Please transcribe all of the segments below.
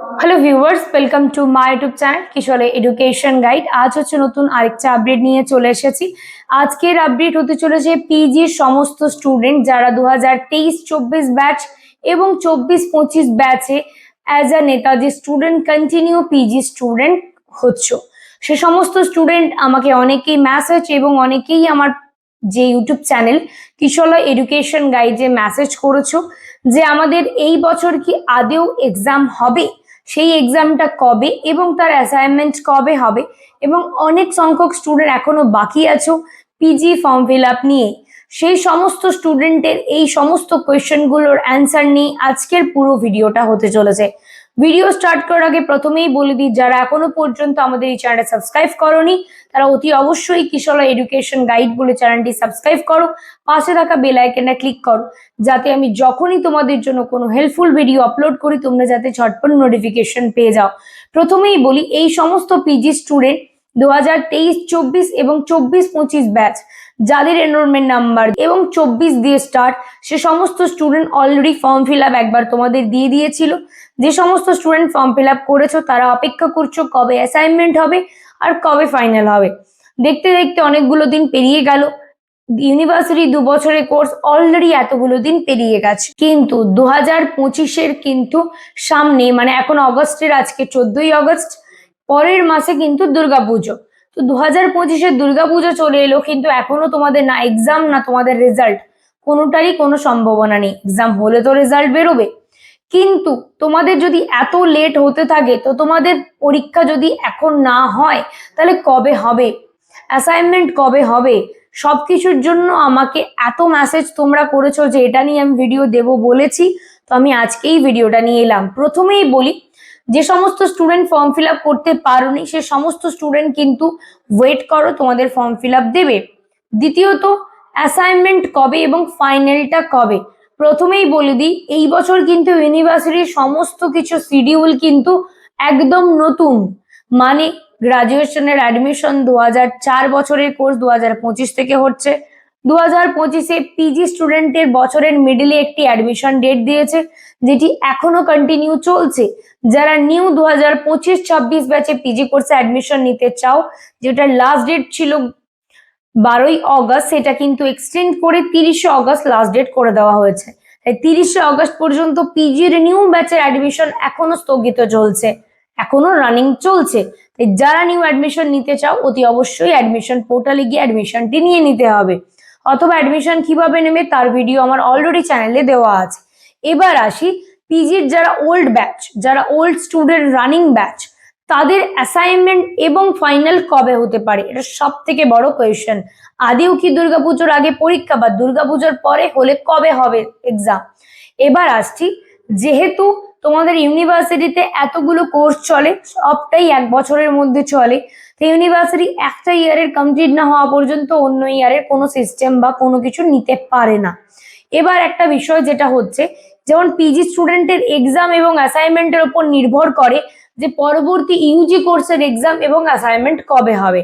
Hello viewers welcome to my YouTube channel কিশোরে education guide আজ হচ্ছে নতুন আরেকটা আপডেট নিয়ে চলে এসেছি। আজকের আপডেট হতে চলেছে পিজির সমস্ত স্টুডেন্ট যারা দু হাজার তেইশ, চব্বিশ ব্যাচ এবং চব্বিশ, পঁচিশ ব্যাচে as a Netaji student continue PG student হচ্ছ। সে সমস্ত স্টুডেন্ট আমাকে অনেকেই মেসেজ এবং অনেকেই আমার যে ইউটিউব চ্যানেল কিশোলয় এডুকেশন গাইডে মেসেজ করেছ যে আমাদের এই বছর কি আদেও এক্সাম হবে? সেই এক্সামটা কবে এবং তার অ্যাসাইনমেন্ট কবে হবে? এবং অনেক সংখ্যক স্টুডেন্ট এখনও বাকি আছো পিজি ফর্ম ফিল আপ নিয়ে। সেই সমস্ত স্টুডেন্টের এই সমস্ত কোয়েশ্চেনগুলোর অ্যান্সার নিয়ে আজকের পুরো ভিডিওটা হতে চলেছে। ভিডিও স্টার্ট করার আগে প্রথমেই বলে দিই, যারা এখনও পর্যন্ত আমাদের এই চ্যানেলটা সাবস্ক্রাইব করনি, তারা অতি অবশ্যই কিশোরা এডুকেশন গাইড বলে চ্যানেলটি সাবস্ক্রাইব করো, পাশে থাকা বেল আইকনে ক্লিক করো, যাতে আমি যখনই তোমাদের জন্য কোনো হেল্পফুল ভিডিও আপলোড করি, তোমরা যাতে ঝটপট নোটিফিকেশন পেয়ে যাও। প্রথমেই বলি, এই সমস্ত পিজি স্টুডেন্ট দু হাজার তেইশ, চব্বিশ এবং চব্বিশ পঁচিশ ব্যাচ যাদের এনরোলমেন্ট নাম্বার এবং চব্বিশ দিয়ে স্টার্ট সে সমস্ত student already form fill up একবার তোমাদের দিয়ে দিয়েছিল। যে সমস্ত স্টুডেন্ট ফর্ম ফিল আপ করেছ, তারা অপেক্ষা করছ কবে অ্যাসাইনমেন্ট হবে আর কবে ফাইনাল হবে। দেখতে দেখতে অনেকগুলো দিন পেরিয়ে গেল। ইউনিভার্সিটি দু বছরের কোর্স অলরেডি এতগুলো দিন পেরিয়ে গেছে। কিন্তু দু হাজার পঁচিশের কিন্তু সামনে মানে এখন অগস্টের, আজকে চোদ্দই অগস্ট, পরের মাসে কিন্তু দুর্গাপুজো। তো দু হাজার পঁচিশের দুর্গাপুজো চলে এলো, কিন্তু এখনও তোমাদের না এক্সাম না, তোমাদের রেজাল্ট কোনোটারই কোনো সম্ভাবনা নেই। এক্সাম হলে তো রেজাল্ট বেরোবে। কিন্তু তোমাদের যদি এত লেট হতে থাকে, তো তোমাদের পরীক্ষা যদি এখন না হয়, তাহলে কবে হবে? অ্যাসাইনমেন্ট কবে হবে? সব কিছুর জন্য আমাকে এত মেসেজ তোমরা করেছ যে এটা নিয়ে আমি ভিডিও দেব বলেছি। তো আমি আজকেই ভিডিওটা নিয়ে এলাম। প্রথমেই বলি, যে সমস্ত স্টুডেন্ট ফর্ম ফিল আপ করতে পারোনি, সে সমস্ত স্টুডেন্ট কিন্তু ওয়েট করো, তোমাদের ফর্ম ফিল আপ দেবে। দ্বিতীয়ত অ্যাসাইনমেন্ট কবে এবং ফাইনালটা কবে? প্রথমেই বলে দিই, এই বছর কিন্তু ইউনিভার্সিটির সমস্ত কিছু শিডিউল কিন্তু একদম নতুন। মানে গ্রাজুয়েশনের অ্যাডমিশন দু হাজার চার বছরের কোর্স দু হাজার পঁচিশ থেকে হচ্ছে। দু হাজার পঁচিশে পিজি স্টুডেন্টের বছরের মিডিলে একটি অ্যাডমিশন ডেট দিয়েছে, যেটি এখনও কন্টিনিউ চলছে। যারা নিউ দু হাজার পঁচিশ ছাব্বিশ ব্যাচে পিজি কোর্সে অ্যাডমিশন নিতে চাও যেটার লাস্ট ডেট ছিল বারোই অগস্ট সেটা কিন্তু এক্সটেন্ড করে তিরিশে অগস্ট লাস্ট ডেট করে দেওয়া হয়েছে। তাই তিরিশে অগস্ট পর্যন্ত পিজির নিউ ব্যাচের অ্যাডমিশন এখনও স্থগিত চলছে, এখনও রানিং চলছে। তাই যারা নিউ অ্যাডমিশন নিতে চাও, অতি অবশ্যই অ্যাডমিশন পোর্টালে গিয়ে অ্যাডমিশনটি নিয়ে নিতে হবে। অথবা অ্যাডমিশন কীভাবে নেবে তার ভিডিও আমার অলরেডি চ্যানেলে দেওয়া আছে। এবার আসি পিজির যারা ওল্ড ব্যাচ যারা ওল্ড স্টুডেন্ট রানিং ব্যাচ তাদের অ্যাসাইনমেন্ট এবং ফাইনাল কবে হতে পারে? এটা সব থেকে বড় কোয়েশ্চেন আদেও কি দুর্গাপুজোর আগে পরীক্ষা বা দুর্গাপুজোর পরে হলে কবে হবে এক্সাম এবার আসছি, যেহেতু তোমাদের ইউনিভার্সিটিতে এতগুলো কোর্স চলে, সবটাই এক বছরের মধ্যে চলে। তো ইউনিভার্সিটি একটা ইয়ারের কমপ্লিট না হওয়া পর্যন্ত অন্য ইয়ারের কোনো সিস্টেম বা কোনো কিছু নিতে পারে না। এবার একটা বিষয় যেটা হচ্ছে, যেমন পিজি স্টুডেন্টের এক্সাম এবং অ্যাসাইনমেন্টের ওপর নির্ভর করে যে পরবর্তী ইউজি কোর্সের এক্সাম এবং অ্যাসাইনমেন্ট কবে হবে।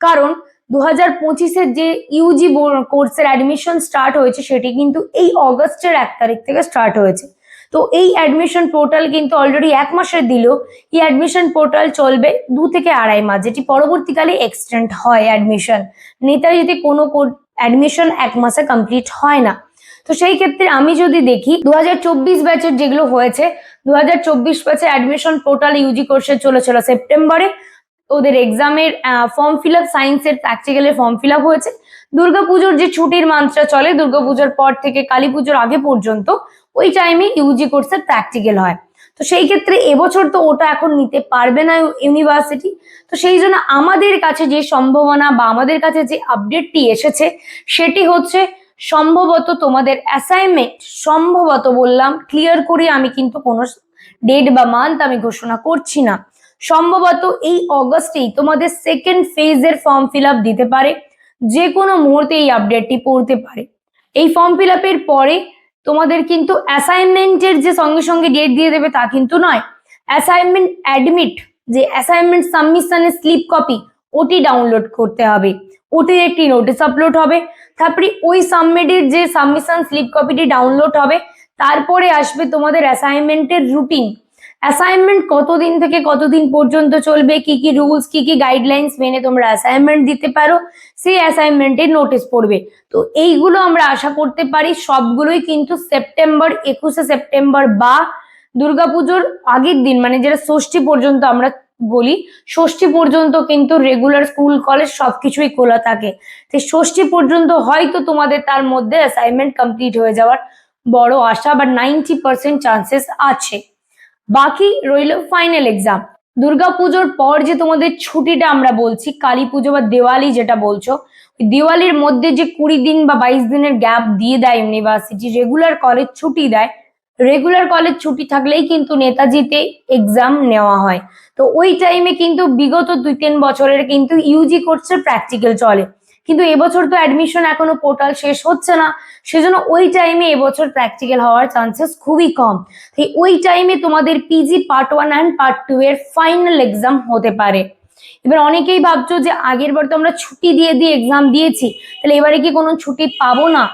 কারণ দু হাজার পঁচিশের যে ইউজি কোর্সের অ্যাডমিশন স্টার্ট হয়েছে, সেটি কিন্তু এই অগস্টের এক তারিখ থেকে স্টার্ট হয়েছে। তো এই অ্যাডমিশন পোর্টাল কিন্তু অলরেডি এক মাসের দিলেও এই অ্যাডমিশন পোর্টাল চলবে দু থেকে আড়াই মাস, যেটি পরবর্তীকালে এক্সটেন্ড হয় অ্যাডমিশন নেতাজিতে কোনো অ্যাডমিশন এক মাসে কমপ্লিট হয় না। তো সেই ক্ষেত্রে আমি যদি দেখি দু হাজার চব্বিশ ব্যাচের যেগুলো হয়েছে দু হাজার চব্বিশ ব্যাচে অ্যাডমিশন পোর্টাল ইউজি কোর্সে চলেছিল সেপ্টেম্বরে। ওদের এক্সামের ফর্ম ফিল আপ সায়েন্সের প্র্যাকটিক্যালের ফর্ম ফিল আপ হয়েছে। দুর্গাপুজোর যে ছুটির মান্থটা চলে দুর্গাপুজোর পর থেকে কালী পুজোর আগে পর্যন্ত ওই টাইমে ইউজি কোর্সের প্র্যাকটিক্যাল হয়। তো সেই ক্ষেত্রে এবছর তো ওটা এখন নিতে পারবে না ইউনিভার্সিটি তো সেই জন্য আমাদের কাছে যে সম্ভাবনা বা আমাদের কাছে যে আপডেটটি এসেছে, সেটি হচ্ছে সম্ভবত তোমাদের অ্যাসাইনমেন্ট সম্ভবত বললাম ক্লিয়ার করে আমি কিন্তু কোনো ডেট বা মান্থ আমি ঘোষণা করছি না। সম্ভবত এই অগস্টেই তোমাদের সেকেন্ড ফেজের ফর্ম ফিল দিতে পারে। যে কোনো মুহূর্তে এই আপডেটটি পড়তে পারে। এই ফর্ম ফিল পরে তোমাদের কিন্তু অ্যাসাইনমেন্টের যে সঙ্গে সঙ্গে ডেট দিয়ে দেবে তা কিন্তু নয়। অ্যাসাইনমেন্ট অ্যাডমিট যে অ্যাসাইনমেন্ট সাবমিশনের স্লিপ কপি ওটি ডাউনলোড করতে হবে। ওটির একটি নোটিশ আপলোড হবে। তারপরে ওই সাবমিটের যে সাবমিশন স্লিপ কপিটি ডাউনলোড হবে, তারপরে আসবে তোমাদের অ্যাসাইনমেন্টের রুটিন অ্যাসাইনমেন্ট কতদিন থেকে কতদিন পর্যন্ত চলবে? কি কি রুলস কি কি গাইডলাইন্স মেনে তোমরা অ্যাসাইনমেন্ট দিতে পারো? সেই অ্যাসাইনমেন্টের নোটিস পড়বে। তো এইগুলো আমরা আশা করতে পারি সবগুলোই কিন্তু সেপ্টেম্বর একুশে সেপ্টেম্বর বা দুর্গাপুজোর আগের দিন মানে যেটা ষষ্ঠী পর্যন্ত আমরা বলি, ষষ্ঠী পর্যন্ত কিন্তু রেগুলার স্কুল কলেজ সবকিছুই খোলা থাকে। তো ষষ্ঠী পর্যন্ত হয়তো তোমাদের তার মধ্যে অ্যাসাইনমেন্ট কমপ্লিট হয়ে যাওয়ার বড় আশা বা নাইনটি পার্সেন্ট চান্সেস আছে। বাকি রইল ফাইনাল এক্সাম দুর্গাপুজোর পর যে তোমাদের ছুটিটা আমরা বলছি, কালী পুজো বা দেওয়ালি যেটা বলছো দিওয়ালির মধ্যে যে কুড়ি দিন বা বাইশ দিনের গ্যাপ দিয়ে দেয় ইউনিভার্সিটি রেগুলার কলেজ ছুটি দেয় রেগুলার কলেজ ছুটি থাকলেই কিন্তু নেতাজিতে এক্সাম নেওয়া হয়। তো ওই টাইমে কিন্তু বিগত দুই তিন বছরের কিন্তু ইউজি কোর্সের প্র্যাকটিক্যাল চলে। কিন্তু এবছর তো অ্যাডমিশন এখনও পোর্টাল শেষ হচ্ছে না। সেজন্য ওই টাইমে এবছর প্র্যাকটিক্যাল হওয়ার চান্সেস খুবই কম। তো ওই টাইমে তোমাদের PG part one and part two এর ফাইনাল এক্সাম হতে পারে। এবার অনেকেই ভাবছ যে আগের বার তো আমরা ছুটি দিয়ে দিয়ে এক্সাম দিয়েছি, তাহলে এবারে কি কোনো ছুটি পাবো না?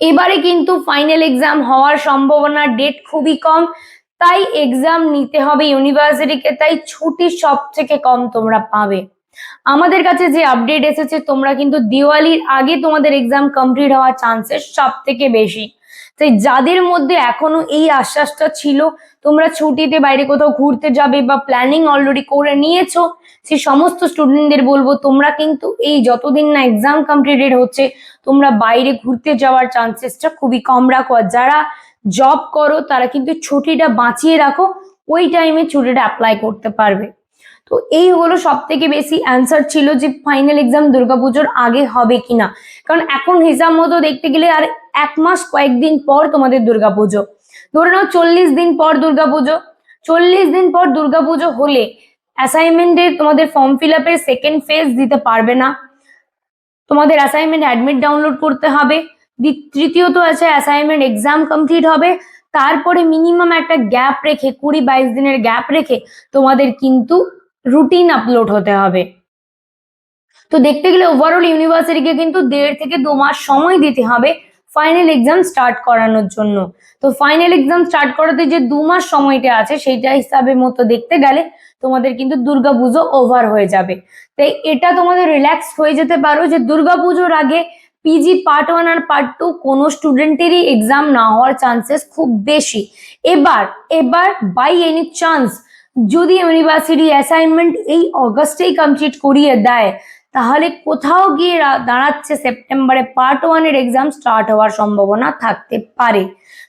এবারে কিন্তু ফাইনাল এক্সাম হওয়ার সম্ভাবনা ডেট খুবই কম। তাই এক্সাম নিতে হবে ইউনিভার্সিটিকে তাই ছুটি সব থেকে কম তোমরা পাবে। আমাদের কাছে যে আপডেট এসেছে, তোমরা কিন্তু দিওয়ালির আগে তোমাদের এক্সাম কমপ্লিট হওয়ার চান্সেস সব থেকে বেশি। তাই যাদের মধ্যে এখনও এই আশ্বাসটা ছিল, তোমরা ছুটিতে বাইরে কোথাও ঘুরতে যাবে বা প্ল্যানিং অলরেডি করে নিয়েছো, সে সমস্ত স্টুডেন্টদের বলব, তোমরা কিন্তু এই যতদিন না এক্সাম কমপ্লিটেড হচ্ছে, তোমরা বাইরে ঘুরতে যাওয়ার চান্সেসটা খুবই কম রাখো। আর যারা জব করো, তারা কিন্তু ছুটিটা বাঁচিয়ে রাখো, ওই টাইমে ছুটিটা অ্যাপ্লাই করতে পারবে। তো এই হলো সব থেকে বেশি অ্যান্সার ছিল যে ফাইনাল এক্সাম দুর্গাপুজোর আগে হবে কিনা। কারণ এখন হিসাব মতো দেখতে গেলে আর এক মাস কয়েকদিন পর তোমাদের দুর্গাপুজো। ধরে নাও চল্লিশ দিন পর দুর্গাপুজো। চল্লিশ দিন পর দুর্গাপুজো হলে অ্যাসাইনমেন্টের তোমাদের ফর্ম ফিল আপের সেকেন্ড ফেজ দিতে পারবে না। তোমাদের অ্যাসাইনমেন্ট অ্যাডমিট ডাউনলোড করতে হবে। তৃতীয়ত আছে অ্যাসাইনমেন্ট এক্সাম কমপ্লিট হবে। তারপরে মিনিমাম একটা গ্যাপ রেখে, কুড়ি বাইশ দিনের গ্যাপ রেখে তোমাদের কিন্তু রুটিন আপলোড হতে হবে। তো দেখতে গেলে ওভারঅল ইউনিভার্সিটিকে কিন্তু দেড় থেকে দু মাস সময় দিতে হবে ফাইনাল এক্সাম স্টার্ট করানোর জন্য। তো ফাইনাল এক্সাম স্টার্ট করাতে যে দু মাস সময়টা আছে, সেইটা হিসাবে মতো দেখতে গেলে তোমাদের কিন্তু দুর্গাপুজো ওভার হয়ে যাবে। তাই এটা তোমাদের রিল্যাক্স হয়ে যেতে পারো যে দুর্গাপুজোর আগে পিজি পার্ট ওয়ান আর পার্ট টু কোনো স্টুডেন্টেরই এক্সাম না হওয়ার চান্সেস খুব বেশি। এবার এবার বাই এনি চান্স যদি ইউনিভার্সিটি অ্যাসাইনমেন্ট এই অগস্টেই কমপ্লিট করিয়ে দেয়, তাহলে কোথাও গিয়ে দাঁড়াচ্ছে সেপ্টেম্বরে পার্ট ওয়ানের এক্সাম স্টার্ট হওয়ার সম্ভাবনা থাকতে পারে।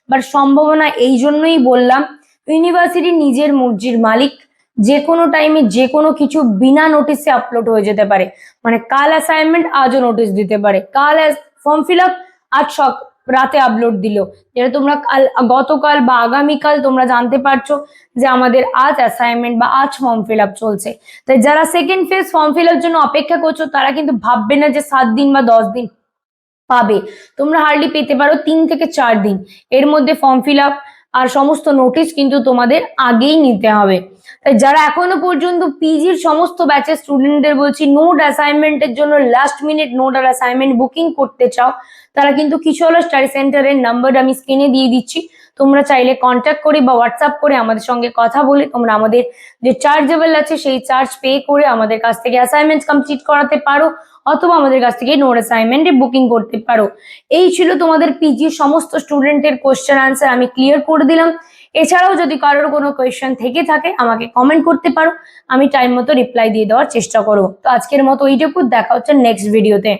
বাট সম্ভাবনা এই জন্যই বললাম ইউনিভার্সিটি নিজের মর্জির মালিক, যে কোনো টাইমে যে কোনো কিছু বিনা নোটিসে আপলোড হয়ে যেতে পারে। মানে কাল অ্যাসাইনমেন্ট আজও নোটিশ দিতে পারে। কাল ফর্ম ফিল আপ আজ রাতে আপলোড দিল। যেটা তোমরা কাল, গতকাল বা আগামীকাল তোমরা জানতে পারছ যে আমাদের আজ অ্যাসাইনমেন্ট বা আজ ফর্ম ফিল আপ চলছে। তাই যারা সেকেন্ড ফেজ ফর্ম ফিল জন্য অপেক্ষা করছ, তারা কিন্তু ভাববে না যে সাত দিন বা দশ দিন পাবে। তোমরা হার্ডলি পেতে পারো তিন থেকে চার দিন। এর মধ্যে ফর্ম ফিল আপ আর সমস্ত নোটিশ কিন্তু তোমাদের আগেই নিতে হবে। তাই যারা এখনও পর্যন্ত পিজির সমস্ত ব্যাচের স্টুডেন্টদের বলছি নোট অ্যাসাইনমেন্টের জন্য লাস্ট মিনিট নোট আর অ্যাসাইনমেন্ট বুকিং করতে চাও, তারা কিন্তু কিছু হলো স্টাডি সেন্টারের নাম্বার আমি স্ক্রিনে দিয়ে দিচ্ছি। তোমরা চাইলে কন্ট্যাক্ট করে বা হোয়াটসঅ্যাপ করে আমাদের সঙ্গে কথা বলে তোমরা আমাদের যে চার্জেবল আছে সেই চার্জ পে করে আমাদের কাছ থেকে অ্যাসাইনমেন্টস কমপ্লিট করাতে পারো, অথবা আমাদের কাছ থেকে নোট অ্যাসাইনমেন্টে বুকিং করতে পারো। এই ছিল তোমাদের পিজি সমস্ত স্টুডেন্টের কোশ্চেন আনসার আমি ক্লিয়ার করে দিলাম। এছাড়াও যদি কারোর কোনো কোয়েশ্চেন থেকে থাকে, আমাকে কমেন্ট করতে পারো। আমি টাইম মতো রিপ্লাই দিয়ে দেওয়ার চেষ্টা করব। তো আজকের মতো ওইটুকু দেখা হচ্ছে নেক্সট ভিডিওতে